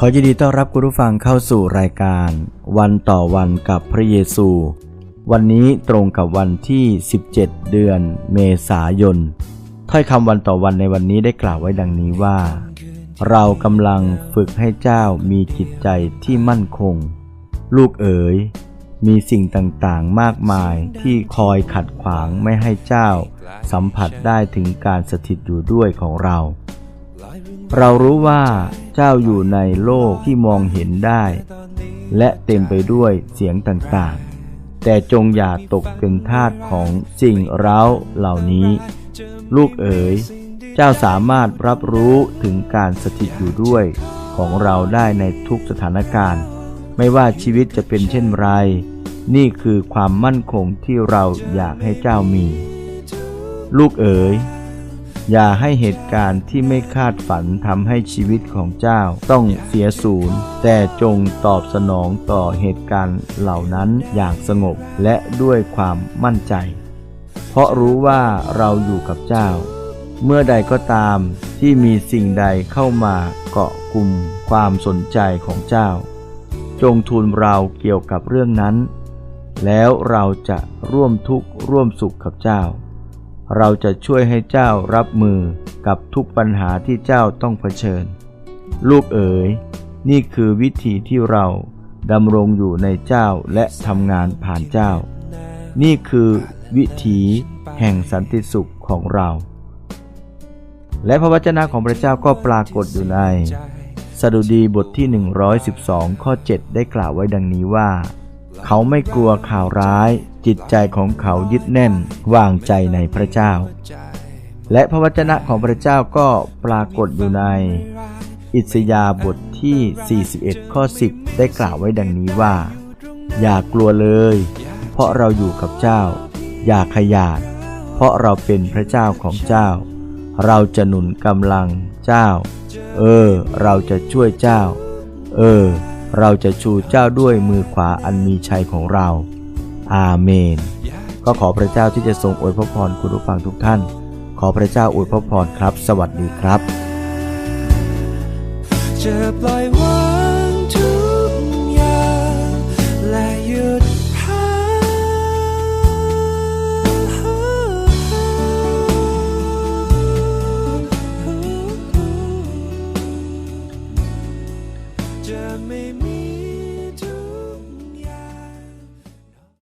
ขอยินดีต้อนรับคุณผู้ฟังเข้าสู่รายการ วันต่อวันกับพระเยซู วันนี้ตรงกับวันที่ 17 เดือนเมษายน ถ้อยคำวันต่อวันในวันนี้ได้กล่าวไว้ดังนี้ว่า เรากำลังฝึกให้เจ้ามีจิตใจที่มั่นคง ลูกเอ๋ย มีสิ่งต่างๆมากมายที่คอยขัดขวางไม่ให้เจ้า สัมผัสได้ถึงการสถิตอยู่ด้วยของเรา เรารู้ว่า เจ้าอยู่ในโลกที่มองเห็นได้ และเต็มไปด้วยเสียงต่างๆ แต่จงอย่าตกเป็นทาสของสิ่งเร้าเหล่านี้ ลูกเอ๋ย เจ้าสามารถรับรู้ถึงการสถิตอยู่ด้วยของเราได้ในทุกสถานการณ์ ไม่ว่าชีวิตจะเป็นเช่นไร นี่คือความมั่นคงที่เราอยากให้เจ้ามี ลูกเอ๋ย อย่าให้เหตุการณ์ที่ไม่คาดฝันทำให้ชีวิตของเจ้าต้องเสียสูญแต่จงตอบสนองต่อเหตุการณ์เหล่านั้นอย่างสงบและด้วยความมั่นใจ เพราะรู้ว่าเราอยู่กับเจ้า เมื่อใดก็ตามที่มีสิ่งใดเข้ามาเกาะกลุ่มความสนใจของเจ้า จงทูลเราเกี่ยวกับเรื่องนั้น แล้วเราจะร่วมทุกข์ร่วมสุขกับเจ้า เราจะช่วยให้เจ้ารับมือกับทุกปัญหาที่เจ้าต้องเผชิญ ลูกเอ๋ย นี่คือวิธีที่เราดำรงอยู่ในเจ้าและทำงานผ่านเจ้า นี่คือวิถีแห่งสันติสุขของเรา และพระวจนะของพระเจ้าก็ปรากฏอยู่ในสดุดีบทที่ 112 ข้อ 7 ได้กล่าวไว้ดังนี้ว่า เขาไม่กลัวข่าวร้าย จิตใจของเขายึดแน่นวางใจในพระเจ้า และพระวจนะของพระเจ้าก็ปรากฏอยู่ใน อิสยาบทที่ 41 ข้อ 10 ได้กล่าวไว้ดังนี้ว่า อย่ากลัวเลย เพราะเราอยู่กับเจ้า อย่าขยาด เพราะเราเป็นพระเจ้าของเจ้า เราจะหนุนกำลังเจ้า เออ เราจะช่วยเจ้า เออ เราจะชูเจ้าด้วยมือขวาอันมีชัยของเรา อาเมน ก็ขอพระเจ้าที่จะทรงอวยพระพรคุณผู้ฟังทุกท่าน ขอพระเจ้าอวยพระพรครับ สวัสดีครับ จะปล่อยวา จะไม่มี